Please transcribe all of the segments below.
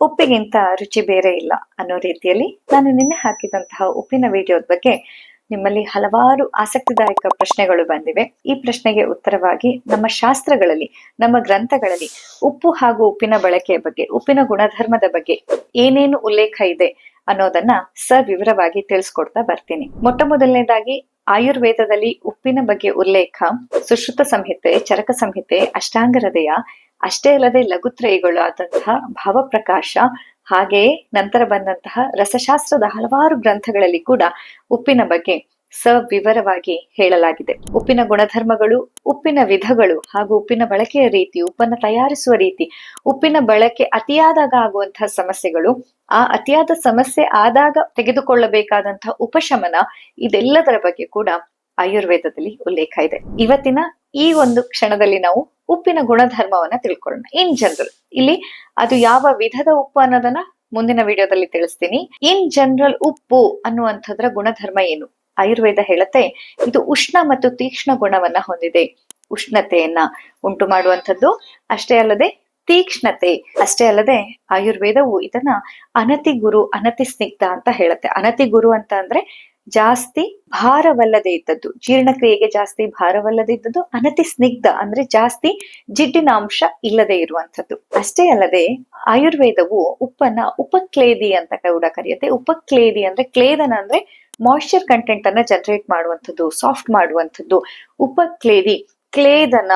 ಉಪ್ಪಿಗಿಂತ ರುಚಿ ಬೇರೆ ಇಲ್ಲ ಅನ್ನೋ ರೀತಿಯಲ್ಲಿ ನಾನು ನಿನ್ನೆ ಹಾಕಿದಂತಹ ಉಪ್ಪಿನ ವಿಡಿಯೋದ ಬಗ್ಗೆ ನಿಮ್ಮಲ್ಲಿ ಹಲವಾರು ಆಸಕ್ತಿದಾಯಕ ಪ್ರಶ್ನೆಗಳು ಬಂದಿವೆ. ಈ ಪ್ರಶ್ನೆಗೆ ಉತ್ತರವಾಗಿ ನಮ್ಮ ಶಾಸ್ತ್ರಗಳಲ್ಲಿ, ನಮ್ಮ ಗ್ರಂಥಗಳಲ್ಲಿ ಉಪ್ಪು ಹಾಗೂ ಉಪ್ಪಿನ ಬಳಕೆಯ ಬಗ್ಗೆ, ಉಪ್ಪಿನ ಗುಣಧರ್ಮದ ಬಗ್ಗೆ ಏನೇನು ಉಲ್ಲೇಖ ಇದೆ ಅನ್ನೋದನ್ನ ಸವಿವರವಾಗಿ ತಿಳಿಸ್ಕೊಡ್ತಾ ಬರ್ತೀನಿ. ಮೊಟ್ಟ ಮೊದಲನೇದಾಗಿ, ಆಯುರ್ವೇದದಲ್ಲಿ ಉಪ್ಪಿನ ಬಗ್ಗೆ ಉಲ್ಲೇಖ, ಸುಶ್ರುತ ಸಂಹಿತೆ, ಚರಕ ಸಂಹಿತೆ, ಅಷ್ಟಾಂಗ ಹೃದಯ ಅಷ್ಟೇ ಅಲ್ಲದೆ ಲಘುತ್ರಯಗಳು ಆದಂತಹ ಭಾವಪ್ರಕಾಶ ಹಾಗೆಯೇ ನಂತರ ಬಂದಂತಹ ರಸಶಾಸ್ತ್ರದ ಹಲವಾರು ಗ್ರಂಥಗಳಲ್ಲಿ ಕೂಡ ಉಪ್ಪಿನ ಬಗ್ಗೆ ಸವಿವರವಾಗಿ ಹೇಳಲಾಗಿದೆ. ಉಪ್ಪಿನ ಗುಣಧರ್ಮಗಳು, ಉಪ್ಪಿನ ವಿಧಗಳು ಹಾಗೂ ಉಪ್ಪಿನ ಬಳಕೆಯ ರೀತಿ, ಉಪ್ಪನ್ನು ತಯಾರಿಸುವ ರೀತಿ, ಉಪ್ಪಿನ ಬಳಕೆ ಅತಿಯಾದಾಗ ಆಗುವಂತಹ ಸಮಸ್ಯೆಗಳು, ಆ ಅತಿಯಾದ ಸಮಸ್ಯೆ ಆದಾಗ ತೆಗೆದುಕೊಳ್ಳಬೇಕಾದಂತಹ ಉಪಶಮನ ಇದೆಲ್ಲದರ ಬಗ್ಗೆ ಕೂಡ ಆಯುರ್ವೇದದಲ್ಲಿ ಉಲ್ಲೇಖ ಇದೆ. ಇವತ್ತಿನ ಈ ಒಂದು ಕ್ಷಣದಲ್ಲಿ ನಾವು ಉಪ್ಪಿನ ಗುಣಧರ್ಮವನ್ನ ತಿಳ್ಕೊಳ್ಳೋಣ. ಇನ್ ಜನರಲ್, ಇಲ್ಲಿ ಅದು ಯಾವ ವಿಧದ ಉಪ್ಪು ಅನ್ನೋದನ್ನ ಮುಂದಿನ ವಿಡಿಯೋದಲ್ಲಿ ತಿಳಿಸ್ತೀನಿ. ಇನ್ ಜನರಲ್ ಉಪ್ಪು ಅನ್ನುವಂಥದ್ರ ಗುಣಧರ್ಮ ಏನು? ಆಯುರ್ವೇದ ಹೇಳತ್ತೆ, ಇದು ಉಷ್ಣ ಮತ್ತು ತೀಕ್ಷ್ಣ ಗುಣವನ್ನ ಹೊಂದಿದೆ. ಉಷ್ಣತೆಯನ್ನ ಉಂಟು ಮಾಡುವಂಥದ್ದು. ಅಷ್ಟೇ ಅಲ್ಲದೆ ತೀಕ್ಷ್ಣತೆ, ಅಷ್ಟೇ ಅಲ್ಲದೆ ಆಯುರ್ವೇದವು ಇದನ್ನ ಅನತಿ ಗುರು, ಅನತಿ ಸ್ನಿಗ್ಧ ಅಂತ ಹೇಳುತ್ತೆ. ಅನತಿ ಗುರು ಅಂತ ಅಂದ್ರೆ ಜಾಸ್ತಿ ಭಾರವಲ್ಲದೆ ಇದ್ದದ್ದು, ಜೀರ್ಣಕ್ರಿಯೆಗೆ ಜಾಸ್ತಿ ಭಾರವಲ್ಲದೆ ಇದ್ದದ್ದು, ಅನತಿ ಸ್ನಿಗ್ಧ ಅಂದ್ರೆ ಜಾಸ್ತಿ ಜಿಡ್ಡಿನ ಅಂಶ ಇಲ್ಲದೆ ಇರುವಂತದ್ದು ಅಷ್ಟೇ ಅಲ್ಲದೆ ಆಯುರ್ವೇದವು ಉಪ್ಪನ್ನ ಉಪಕ್ಲೇದಿ ಅಂತ ಕೂಡ ಕರೆಯುತ್ತೆ. ಉಪಕ್ಲೇದಿ ಅಂದ್ರೆ ಕ್ಲೇದನ ಅಂದ್ರೆ ಮಾಯಿಶ್ಚರ್ ಕಂಟೆಂಟ್ ಅನ್ನ ಜನರೇಟ್ ಮಾಡುವಂಥದ್ದು ಸಾಫ್ಟ್ ಮಾಡುವಂಥದ್ದು. ಉಪಕ್ಲೇದಿ, ಕ್ಲೇದನ,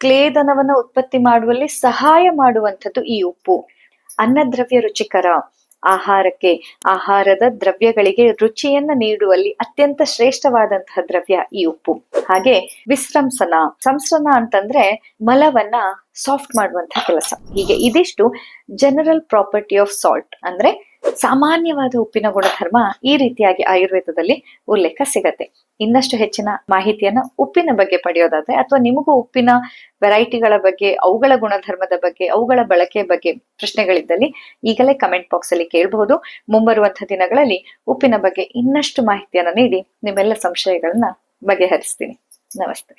ಕ್ಲೇದನವನ್ನ ಉತ್ಪತ್ತಿ ಮಾಡುವಲ್ಲಿ ಸಹಾಯ ಮಾಡುವಂಥದ್ದು ಈ ಉಪ್ಪು. ಅನ್ನದ್ರವ್ಯ ರುಚಿಕರ ಆಹಾರಕ್ಕೆ, ಆಹಾರದ ದ್ರವ್ಯಗಳಿಗೆ ರುಚಿಯನ್ನ ನೀಡುವಲ್ಲಿ ಅತ್ಯಂತ ಶ್ರೇಷ್ಠವಾದಂತಹ ದ್ರವ್ಯ ಈ ಉಪ್ಪು. ಹಾಗೆ ವಿಶ್ರಂಸನ ಸಂಸ್ರನ ಅಂತಂದ್ರೆ ಮಲವನ್ನ ಸಾಫ್ಟ್ ಮಾಡುವಂತಹ ಕೆಲಸ. ಹೀಗೆ ಇದಿಷ್ಟು ಜನರಲ್ ಪ್ರಾಪರ್ಟಿ ಆಫ್ ಸಾಲ್ಟ್ ಅಂದ್ರೆ ಸಾಮಾನ್ಯವಾದ ಉಪ್ಪಿನ ಗುಣಧರ್ಮ ಈ ರೀತಿಯಾಗಿ ಆಯುರ್ವೇದದಲ್ಲಿ ಉಲ್ಲೇಖ ಸಿಗತ್ತೆ. ಇನ್ನಷ್ಟು ಹೆಚ್ಚಿನ ಮಾಹಿತಿಯನ್ನ ಉಪ್ಪಿನ ಬಗ್ಗೆ ಪಡೆಯೋದಾದ್ರೆ ಅಥವಾ ನಿಮಗೂ ಉಪ್ಪಿನ ವೆರೈಟಿಗಳ ಬಗ್ಗೆ, ಅವುಗಳ ಗುಣಧರ್ಮದ ಬಗ್ಗೆ, ಅವುಗಳ ಬಳಕೆ ಬಗ್ಗೆ ಪ್ರಶ್ನೆಗಳಿದ್ದಲ್ಲಿ ಈಗಲೇ ಕಮೆಂಟ್ ಬಾಕ್ಸ್ ಅಲ್ಲಿ ಕೇಳಬಹುದು. ಮುಂಬರುವಂತಹ ದಿನಗಳಲ್ಲಿ ಉಪ್ಪಿನ ಬಗ್ಗೆ ಇನ್ನಷ್ಟು ಮಾಹಿತಿಯನ್ನ ನೀಡಿ ನಿಮ್ಮೆಲ್ಲ ಸಂಶಯಗಳನ್ನ ಬಗೆಹರಿಸ್ತೀನಿ. ನಮಸ್ತೆ.